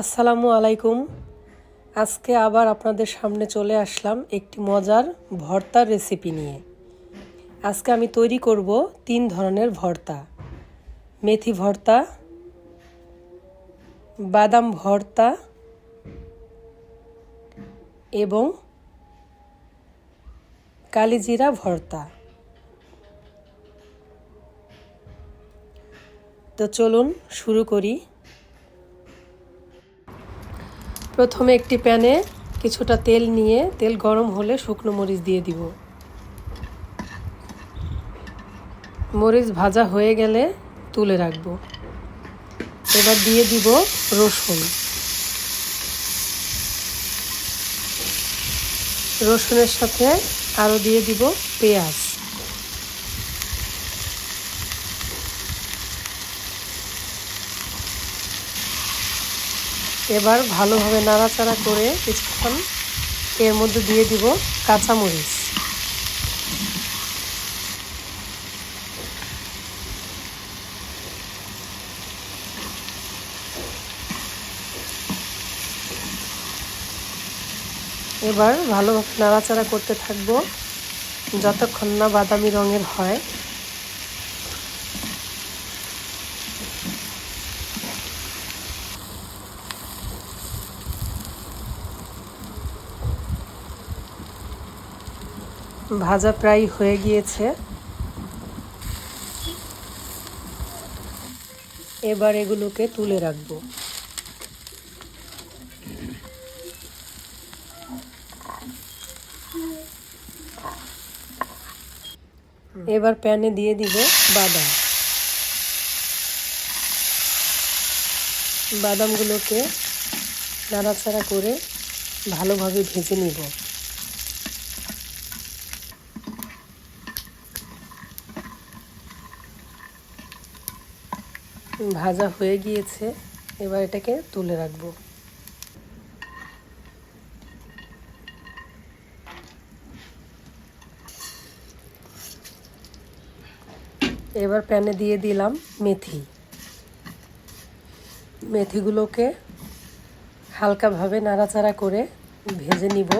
আসসালামু আলাইকুম। আজকে আবার আপনাদের সামনে চলে আসলাম একটি মজার ভর্তার রেসিপি নিয়ে। আজকে আমি তৈরি করব তিন ধরনের ভর্তা। মেথি ভর্তা, বাদাম ভর্তা এবং কালিজিরা ভর্তা। তো চলুন শুরু করি। প্রথমে একটি প্যানে কিছুটা তেল নিয়ে তেল গরম হলে শুকনো মরিচ দিয়ে দিব। মরিচ ভাজা হয়ে গেলে তুলে রাখব। এবার দিয়ে দিব রসুন। রসুনের সাথে আরও দিয়ে দিব পেঁয়াজ। এবার ভালোভাবে নাড়াচাড়া করে কিছুক্ষণ এর মধ্যে দিয়ে দিব কাঁচামরিচ। এবার ভালোভাবে নাড়াচাড়া করতে থাকব, যতক্ষণ না বাদামি রঙের হয়। ভাজা প্রায় হয়ে গিয়েছে। এবার এগুলোকে তুলে রাখব। এবার প্যানে দিয়ে দিব বাদাম। বাদামগুলোকে নাড়াচাড়া করে ভালোভাবে ভেজে নিব। ভাজা হয়ে গিয়েছে, এবার এটাকে তুলে রাখব। এবার প্যানে দিয়ে দিলাম মেথি। মেথিগুলোকে হালকাভাবে নাড়াচাড়া করে ভেজে নিব।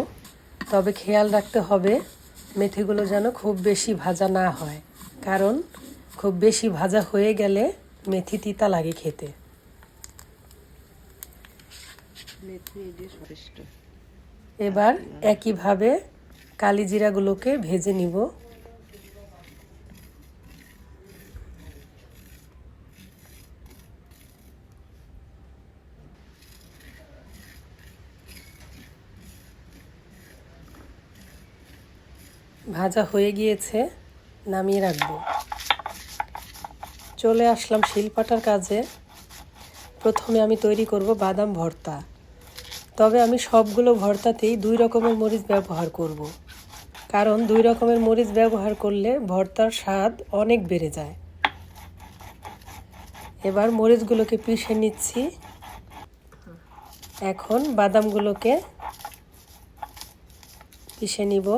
তবে খেয়াল রাখতে হবে, মেথিগুলো যেন খুব বেশি ভাজা না হয়। কারণ খুব বেশি ভাজা হয়ে গেলে মেথি তিতা লাগে খেতে। এবার একইভাবে কালিজিরাগুলোকে ভেজে নিব। ভাজা হয়ে গিয়েছে নামিয়ে রাখব। চলে আসলাম শিলপাটার কাজে। প্রথমে আমি তৈরি করব বাদাম ভর্তা। তবে আমি সবগুলো ভর্তাতেই দুই রকমের মরিচ ব্যবহার করব। কারণ দুই রকমের মরিচ ব্যবহার করলে ভর্তার স্বাদ অনেক বেড়ে যায়। এবার মরিচগুলোকে পিষে নিচ্ছি। এখন বাদামগুলোকে পিষে নিব।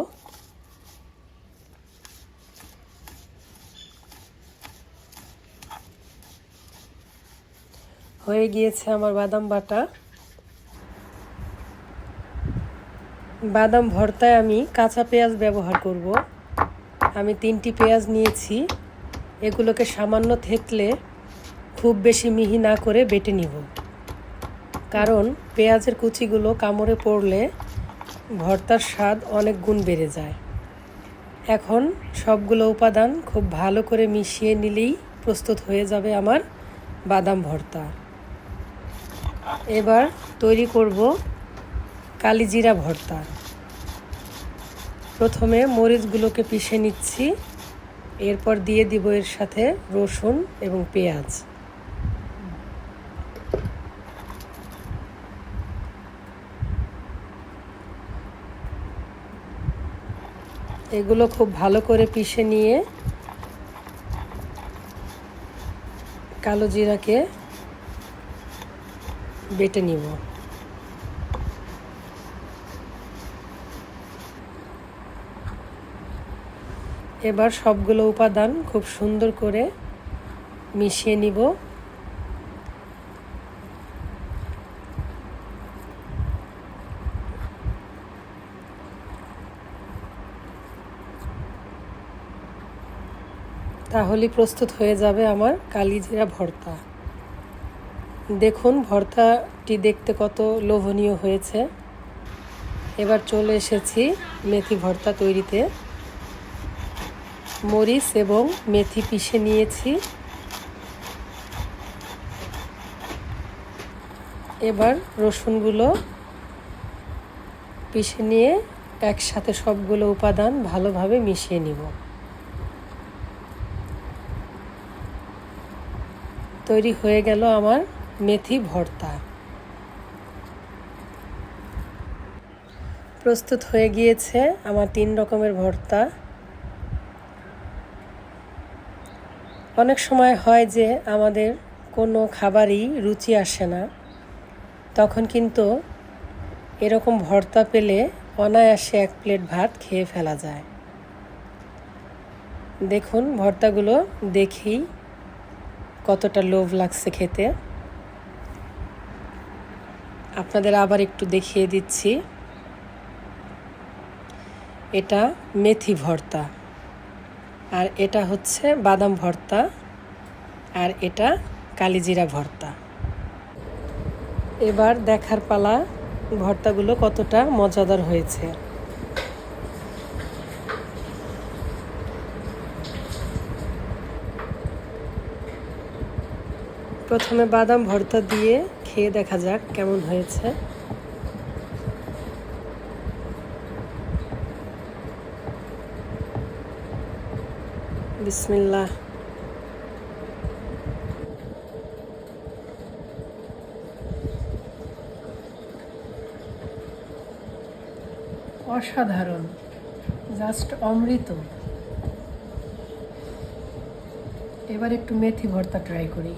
হয়ে গিয়েছে আমার বাদাম বাটা। বাদাম ভর্তায় আমি কাঁচা পেঁয়াজ ব্যবহার করব। আমি তিনটি পেঁয়াজ নিয়েছি। এগুলোকে সামান্য থেতলে খুব বেশি মিহি না করে বেটে নিব। কারণ পেঁয়াজের কুচিগুলো কামড়ে পড়লে ভর্তার স্বাদ অনেক গুণ বেড়ে যায়। এখন সবগুলো উপাদান খুব ভালো করে মিশিয়ে নিলেই প্রস্তুত হয়ে যাবে আমার বাদাম ভর্তা। এবার তৈরি করব কালিজিরা ভর্তা। প্রথমে মরিচগুলোকে পিষে নিচ্ছি, এরপর দিয়ে দিব এর সাথে রসুন এবং পেঁয়াজ। এগুলো খুব ভালো করে পিষে নিয়ে কালো জিরাকে বেটে নিব। এবার সবগুলো উপাদান খুব সুন্দর করে মিশিয়ে নিব। তাহলে প্রস্তুত হয়ে যাবে আমার কালিজিরা ভর্তা। দেখুন, ভর্তাটি দেখতে কত লোভনীয় হয়েছে। এবার চলে এসেছি মেথি ভর্তা তৈরিতে। মরিচ এবং মেথি পিষে নিয়েছি। এবার রসুনগুলো পিষে নিয়ে একসাথে সবগুলো উপাদান ভালোভাবে মিশিয়ে নিব। তৈরি হয়ে গেল আমার মেথি ভর্তা। প্রস্তুত হয়ে গিয়েছে আমার তিন রকমের ভর্তা। অনেক সময় হয় যে আমাদের কোনো খাবারই রুচি আসে না। তখন কিন্তু এরকম ভর্তা পেলে অনায়াসে এক প্লেট ভাত খেয়ে ফেলা যায়। দেখুন ভর্তাগুলো দেখেই কতটা লোভ লাগছে খেতে। আপনাদের আবার একটু দেখিয়ে দিচ্ছি। এটা মেথি ভর্তা। আর এটা হচ্ছে বাদাম ভর্তা। আর এটা কালিজিরা ভর্তা। এবার দেখার পালা ভর্তাগুলো কতটা মজাদার হয়েছে। প্রথমে বাদাম ভর্তা দিয়ে খেয়ে দেখা যাক কেমন হয়েছে। বিসমিল্লাহ। অসাধারণ। জাস্ট অমৃত। এবার একটু মেথি ভর্তা ট্রাই করি।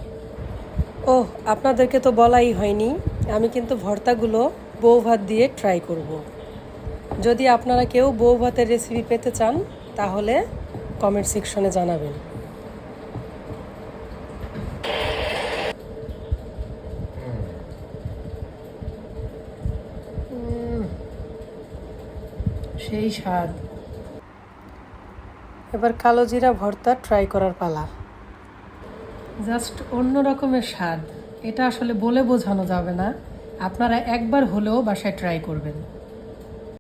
ও আপনাদেরকে তো বলাই হয়নি। আমি কিন্তু ভর্তাগুলো বউ ভাত দিয়ে ট্রাই করব। যদি আপনারা কেউ বউ ভাতের রেসিপি পেতে চান তাহলে কমেন্ট সেকশনে জানাবেন। সেই স্বাদ। এবার কালো জিরা ভর্তা ট্রাই করার পালা। জাস্ট অন্য রকমের স্বাদ। এটা আসলে বলে বোঝানো যাবে না। আপনারা একবার হলেও বাসায় ট্রাই করবেন।